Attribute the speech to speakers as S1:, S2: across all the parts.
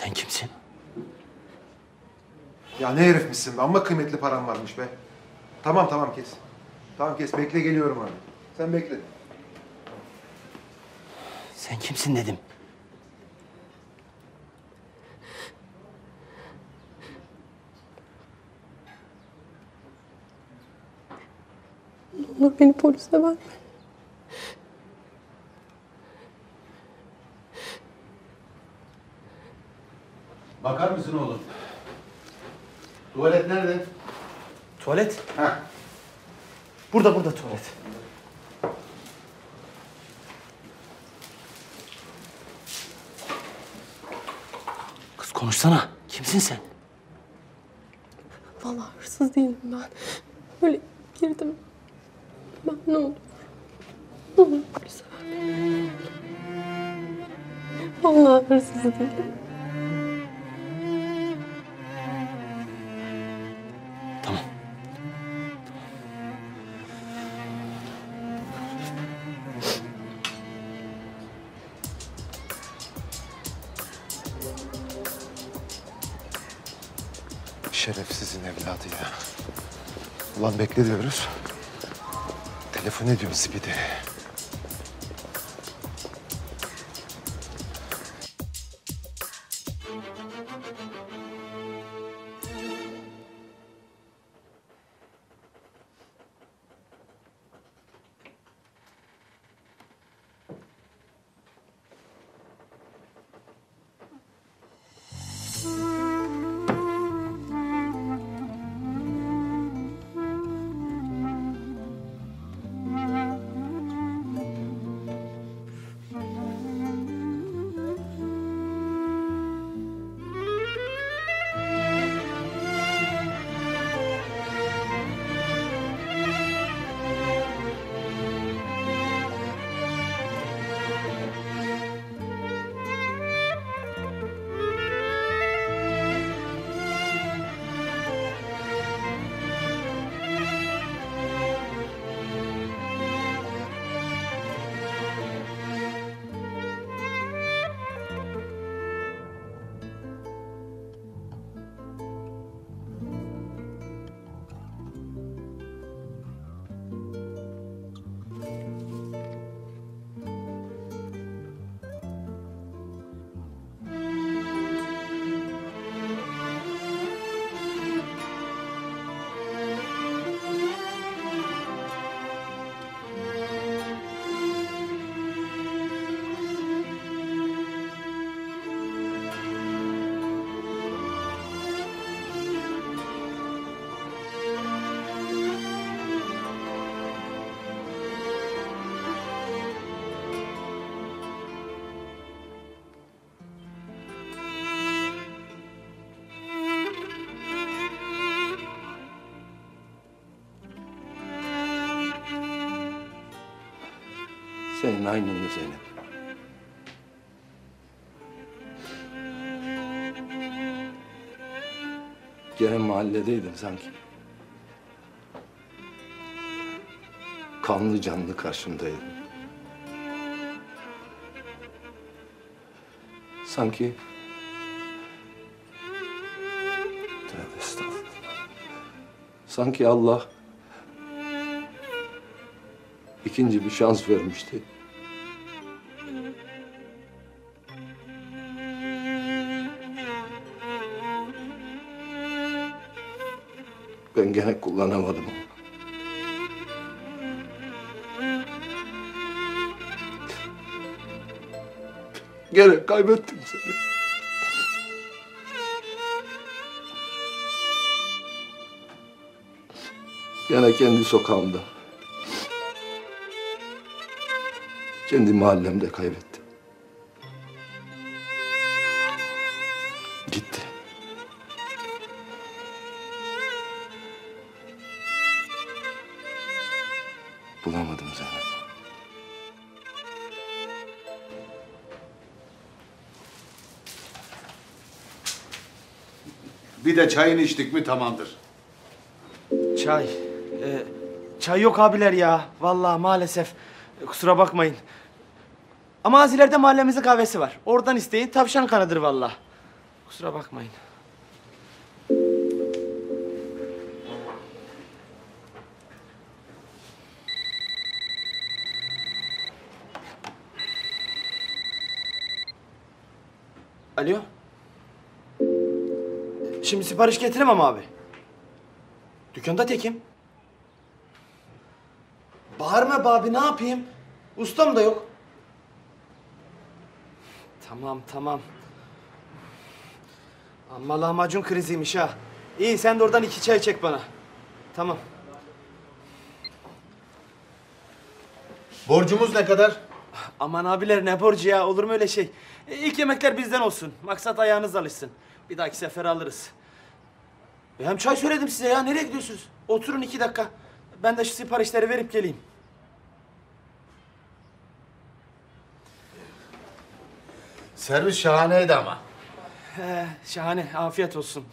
S1: Sen kimsin?
S2: Ya ne herifmişsin be. Amma kıymetli param varmış be. Tamam tamam kes. Tamam kes. Bekle geliyorum abi. Sen bekle.
S1: Sen kimsin dedim.
S3: Ne olur beni polise verme.
S4: Mısın oğlum? Tuvalet nerede?
S1: Tuvalet?
S4: Ha.
S1: Burada burada tuvalet. Kız konuşsana. Kimsin sen?
S3: Vallahi hırsız değilim ben. Böyle girdim. Ben ne olur. Ne olur polise verme. Vallahi hırsız değilim.
S2: Şerefsizin evladı ya. Ulan bekle diyoruz. Telefon ediyoruz bir
S1: Senin aynın Zeynep. Gene mahalledeydin sanki. Kanlı canlı karşımdaydın. Sanki... Tövbe estağfurullah. Sanki Allah ikinci bir şans vermişti. Ben gene kullanamadım onu. Gene kaybettim seni. Gene kendi sokağımda. Kendi mahallemde kaybettim. Gitti. Bulamadım Zeynep.
S4: Bir de çayını içtik mi tamamdır.
S5: Çay. Ee, çay yok abiler ya. Vallahi maalesef. Kusura bakmayın. Ama az ileride mahallemizin kahvesi var. Oradan isteyin. Tavşan kanıdır vallahi. Kusura bakmayın. Alo. Şimdi sipariş getiremem abi. Dükkanda tekim. Bağırma be abi ne yapayım? Ustam da yok. Tamam tamam. Amma lahmacun kriziymiş ha. İyi sen de oradan iki çay çek bana. Tamam.
S4: Borcumuz ne kadar?
S5: Aman abiler ne borcu ya olur mu öyle şey? E, ilk yemekler bizden olsun. Maksat ayağınız alışsın. Bir dahaki sefer alırız. E, hem çay söyledim size ya nereye gidiyorsunuz? Oturun iki dakika. Ben de şu siparişleri verip geleyim.
S4: Servis şahaneydi ama.
S5: He, şahane afiyet olsun.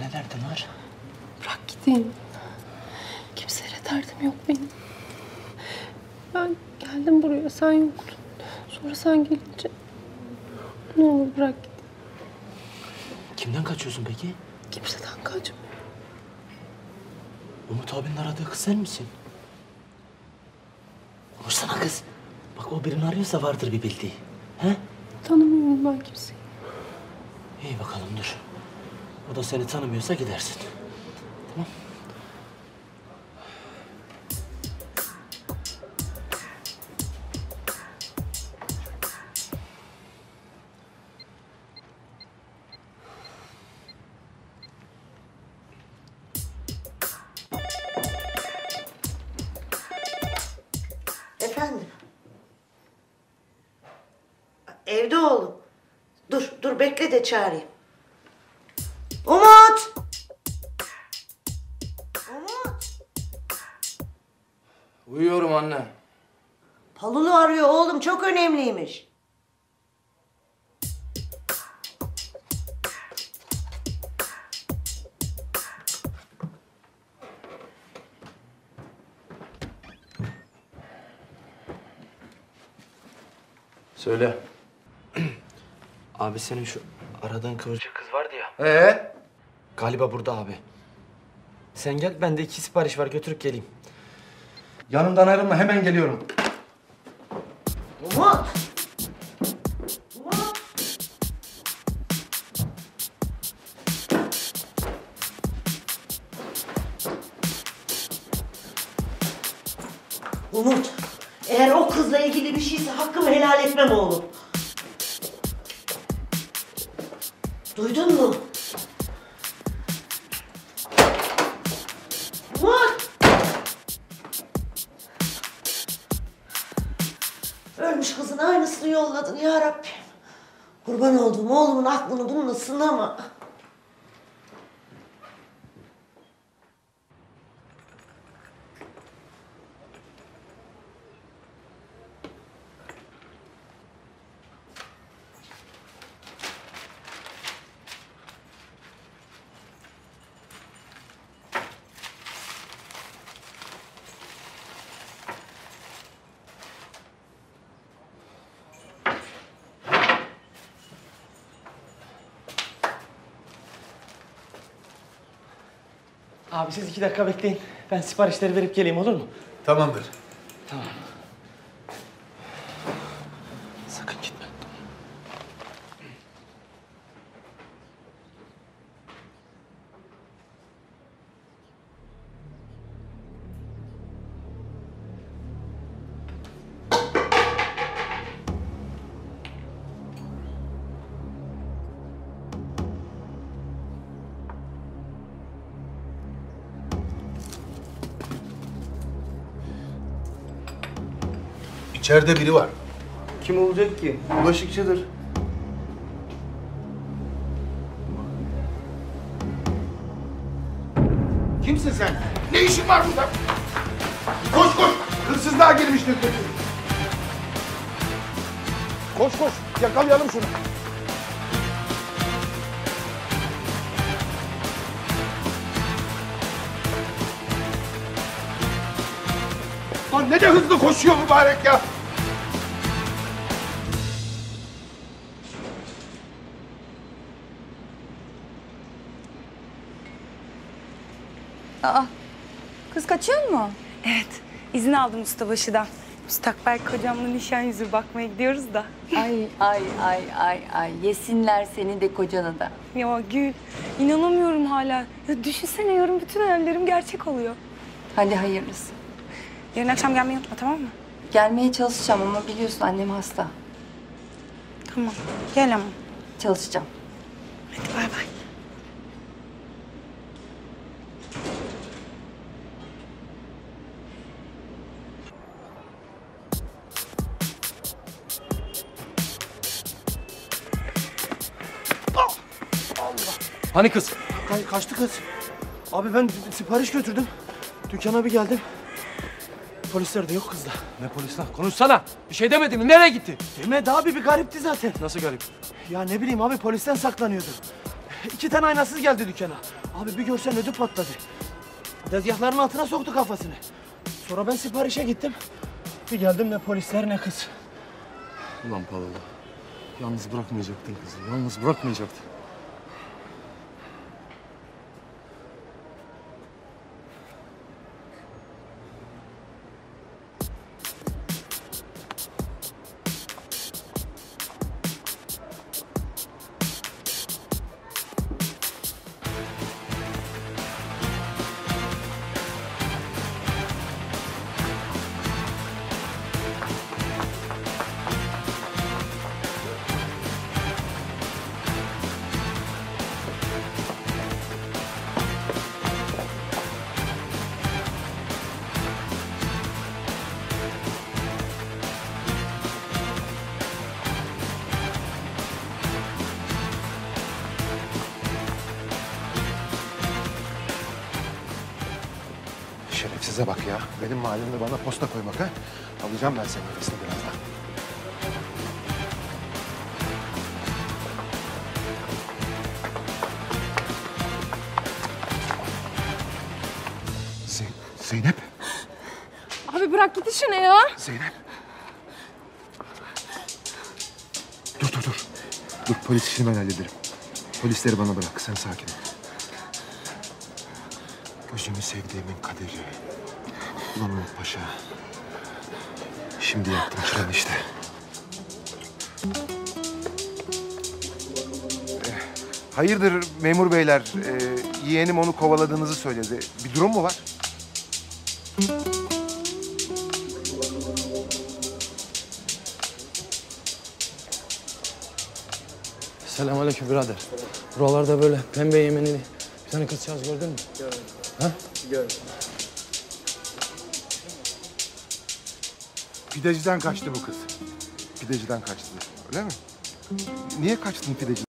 S5: Ne derdin var?
S3: Bırak gideyim. Kimseyle derdim yok benim. Ben geldim buraya sen yoktun. Sonra sen gelince ne olur bırak gideyim.
S5: Kimden kaçıyorsun peki?
S3: Kimseden kaçma.
S5: Umut abinin aradığı kız sen misin? Konuşsana kız. Bak o birini arıyorsa vardır bir bildiği. He?
S3: Tanımıyorum ben kimseyi.
S5: İyi bakalım dur. O da seni tanımıyorsa gidersin. Tamam.
S6: Efendim? Evde oğlum. Dur, dur bekle de çağırayım.
S5: Anne.
S6: Palulu arıyor oğlum, çok önemliymiş.
S1: Söyle.
S5: Abi senin şu aradığın kıvırcık kız vardı ya.
S1: Ee?
S5: Galiba burada abi. Sen gel bende iki sipariş var götürüp geleyim.
S1: Yanımdan ayrılma hemen geliyorum.
S6: Umut! Umut! Umut, eğer o kızla ilgili bir şeyse hakkımı helal etmem oğlum. Duydun mu? Ölmüş kızın aynısını yolladın ya Rabbim. Kurban olduğum oğlumun aklını bununla sınama.
S5: Abi siz iki dakika bekleyin. Ben siparişleri verip geleyim olur mu?
S4: Tamamdır.
S5: Sakın
S4: İçeride biri var.
S5: Kim olacak ki?
S4: Bulaşıkçıdır.
S2: Kimsin sen? Ne işin var burada? Koş koş. Hırsızlığa girmiştir. Koş koş. Yakalayalım şunu. Lan ne de hızlı koşuyor mübarek ya.
S7: Aa, kız kaçıyor mu? Evet, izin aldım ustabaşıdan. Müstakbel kocamla nişan yüzü bakmaya gidiyoruz da.
S8: Ay ay ay ay ay yesinler seni de kocanı da.
S7: Ya Gül, inanamıyorum hala. Ya düşünsene yarın bütün hayallerim gerçek oluyor.
S8: Hadi hayırlısı.
S7: Yarın akşam gelmeyi unutma tamam mı?
S8: Gelmeye çalışacağım ama biliyorsun annem hasta.
S7: Tamam, gel ama.
S8: Çalışacağım.
S7: Hadi bay bay.
S1: Hani kız?
S5: Ka- kaçtı kız. Abi ben sipariş götürdüm. Dükkana bir geldim. Polisler de yok kızda.
S1: Ne polis lan? Konuşsana. Bir şey demedim mi? Nereye gitti?
S5: Demedi abi bir garipti zaten.
S1: Nasıl garip?
S5: Ya ne bileyim abi polisten saklanıyordu. İki tane aynasız geldi dükkana. Abi bir görsen ödü patladı. Tezgahların altına soktu kafasını. Sonra ben siparişe gittim. Bir geldim ne polisler ne kız.
S1: Ulan Palalı. Yalnız bırakmayacaktın kızı. Yalnız bırakmayacaktın.
S2: Şerefsize bak ya. Benim mahallemde bana posta koymak ha. Alacağım ben senin nefesini birazdan. Zey- Zeynep.
S3: Abi bırak git işine ya.
S2: Zeynep. Dur dur dur. Dur polis işini ben hallederim. Polisleri bana bırak. Sen sakin ol. Gözümü sevdiğimin kaderi. Ulan Umut Paşa. Şimdi yaktım çıranı işte. Eh, Hayırdır memur beyler? Ee, yeğenim onu kovaladığınızı söyledi. Bir durum mu var?
S1: Selamünaleyküm birader. Buralarda böyle pembe yemenili bir tane kızcağız gördün mü? Gördüm. Ha?
S2: Pideciden kaçtı bu kız. Pideciden kaçtı. Öyle mi? Niye kaçtın pideci?